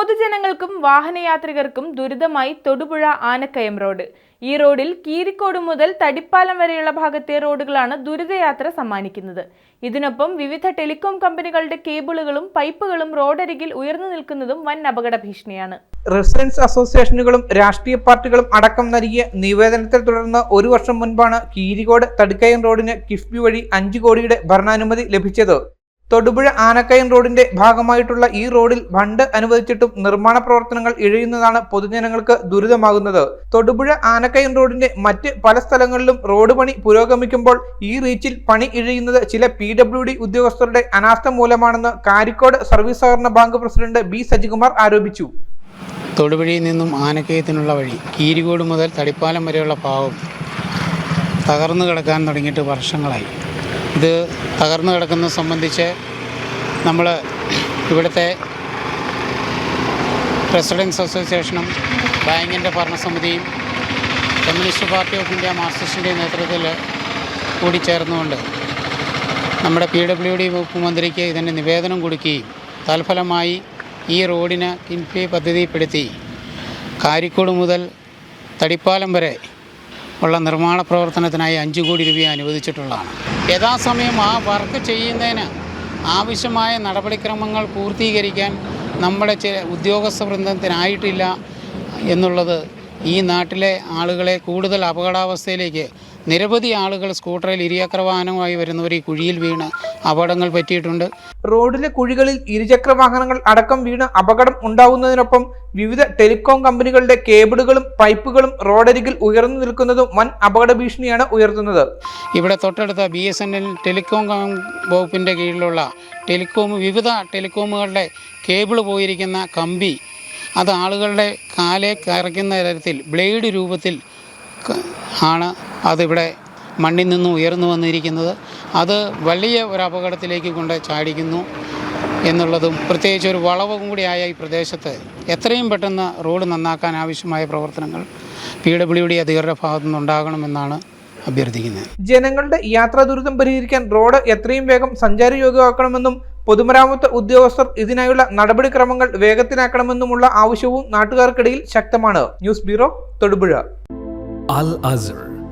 പൊതുജനങ്ങൾക്കും വാഹനയാത്രികർക്കും ദുരിതമായി തൊടുപുഴ ആനക്കയം റോഡ്. ഈ റോഡിൽ കീരിക്കോട് മുതൽ തടിപ്പാലം വരെയുള്ള ഭാഗത്തെ റോഡുകളാണ് ദുരിതയാത്ര സമ്മാനിക്കുന്നത്. ഇതിനൊപ്പം വിവിധ ടെലികോം കമ്പനികളുടെ കേബിളുകളും പൈപ്പുകളും റോഡരികിൽ ഉയർന്നു നിൽക്കുന്നതും വൻ അപകട ഭീഷണിയാണ് റെസിഡൻസ് അസോസിയേഷനുകളും രാഷ്ട്രീയ പാർട്ടികളും അടക്കം നൽകിയ നിവേദനത്തെ തുടർന്ന് ഒരു വർഷം മുൻപാണ് കീരികോട് തടുക്കയം റോഡിന് കിഫ്ബി വഴി അഞ്ചു കോടിയുടെ ഭരണാനുമതി ലഭിച്ചത്. തൊടുപുഴ ആനക്കയം റോഡിന്റെ ഭാഗമായിട്ടുള്ള ഈ റോഡിൽ ഫണ്ട് അനുവദിച്ചിട്ടും നിർമ്മാണ പ്രവർത്തനങ്ങൾ ഇഴയുന്നതാണ് പൊതുജനങ്ങൾക്ക് ദുരിതമാകുന്നത്. തൊടുപുഴ ആനക്കയം റോഡിന്റെ മറ്റ് പല സ്ഥലങ്ങളിലും റോഡ് പണി പുരോഗമിക്കുമ്പോൾ ഈ റീച്ചിൽ പണി ഇഴയുന്നത് ചില പി ഉദ്യോഗസ്ഥരുടെ അനാസ്ഥ മൂലമാണെന്ന് കാരിക്കോട് സർവീസ് സഹകരണ ബാങ്ക് പ്രസിഡന്റ് ബി സജികുമാർ ആരോപിച്ചു. തൊടുപുഴയിൽ നിന്നും ആനക്കയത്തിനുള്ള വഴി കീരികോട് മുതൽ തടിപ്പാലം വരെയുള്ള ഭാഗം തകർന്നു കിടക്കാൻ തുടങ്ങിയിട്ട് വർഷങ്ങളായി. ഇത് തകർന്നു കിടക്കുന്നത് സംബന്ധിച്ച് നമ്മൾ ഇവിടുത്തെ റെസിഡൻസ് അസോസിയേഷനും ബാങ്കിന്റെ ഭരണസമിതിയും കമ്മ്യൂണിസ്റ്റ് പാർട്ടി ഓഫ് ഇന്ത്യ മാർക്സിസ്റ്റിന്റെ നേതൃത്വത്തിൽ കൂടിച്ചേർന്നുകൊണ്ട് നമ്മുടെ പി ഡബ്ല്യു ഡി വകുപ്പ് മന്ത്രിക്ക് ഇതിന്റെ നിവേദനം കൊടുക്കുകയും തൽഫലമായി ഈ റോഡിന് കിൻഫി പദ്ധതിപ്പെടുത്തി കാരിക്കോട് മുതൽ തടിപ്പാലം വരെ ഉള്ള നിർമ്മാണ പ്രവർത്തനത്തിനായി അഞ്ച് കോടി രൂപ അനുവദിച്ചിട്ടുള്ളതാണ്. യഥാസമയം ആ വർക്ക് ചെയ്യുന്നതിന് ആവശ്യമായ നടപടിക്രമങ്ങൾ പൂർത്തീകരിക്കാൻ നമ്മുടെ ചില ഉദ്യോഗസ്ഥ വൃന്ദത്തിനായിട്ടില്ല എന്നുള്ളത് ഈ നാട്ടിലെ ആളുകളെ കൂടുതൽ അപകടാവസ്ഥയിലേക്ക് നിരവധി ആളുകൾ സ്കൂട്ടറിൽ ഇരുചക്ര വാഹനവുമായി വരുന്നവർ ഈ കുഴിയിൽ വീണ് അപകടങ്ങൾ പറ്റിയിട്ടുണ്ട്. റോഡിലെ കുഴികളിൽ ഇരുചക്ര വാഹനങ്ങൾ അടക്കം വീണ് അപകടം ഉണ്ടാവുന്നതിനൊപ്പം വിവിധ ടെലികോം കമ്പനികളുടെ കേബിളുകളും പൈപ്പുകളും റോഡരികിൽ ഉയർന്നു നിൽക്കുന്നതും വൻ അപകട ഭീഷണിയാണ് ഉയർത്തുന്നത്. ഇവിടെ തൊട്ടടുത്ത B S N L telecom വകുപ്പിന്റെ കീഴിലുള്ള ടെലികോം വിവിധ ടെലികോമുകളുടെ കേബിൾ പോയിരിക്കുന്ന കമ്പി അത് ആളുകളുടെ കാലെ കറയ്ക്കുന്ന തരത്തിൽ ബ്ലേഡ് രൂപത്തിൽ ആണ്. അതിവിടെ മണ്ണിൽ നിന്ന് ഉയർന്നു വന്നിരിക്കുന്നത്. അത് വലിയ ഒരു അപകടത്തിലേക്ക് കൊണ്ട് ചാടിക്കുന്നു എന്നുള്ളതും പ്രത്യേകിച്ച് ഒരു വളവും കൂടിയായ ഈ പ്രദേശത്ത് എത്രയും പെട്ടെന്ന് റോഡ് നന്നാക്കാൻ ആവശ്യമായ പ്രവർത്തനങ്ങൾ പി ഡബ്ല്യു ഡി അധികൃതരുടെ ഭാഗത്തു നിന്നുണ്ടാകണമെന്നാണ് അഭ്യർത്ഥിക്കുന്നത്. ജനങ്ങളുടെ യാത്രാ ദുരിതം പരിഹരിക്കാൻ റോഡ് എത്രയും വേഗം സഞ്ചാരയോഗ്യമാക്കണമെന്നും പൊതുമരാമത്ത് ഉദ്യോഗസ്ഥർ ഇതിനായുള്ള നടപടിക്രമങ്ങൾ വേഗത്തിലാക്കണമെന്നുമുള്ള ആവശ്യവും നാട്ടുകാർക്കിടയിൽ ശക്തമാണ്. News bureau Thodupuzha. Azhar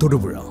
都着不让。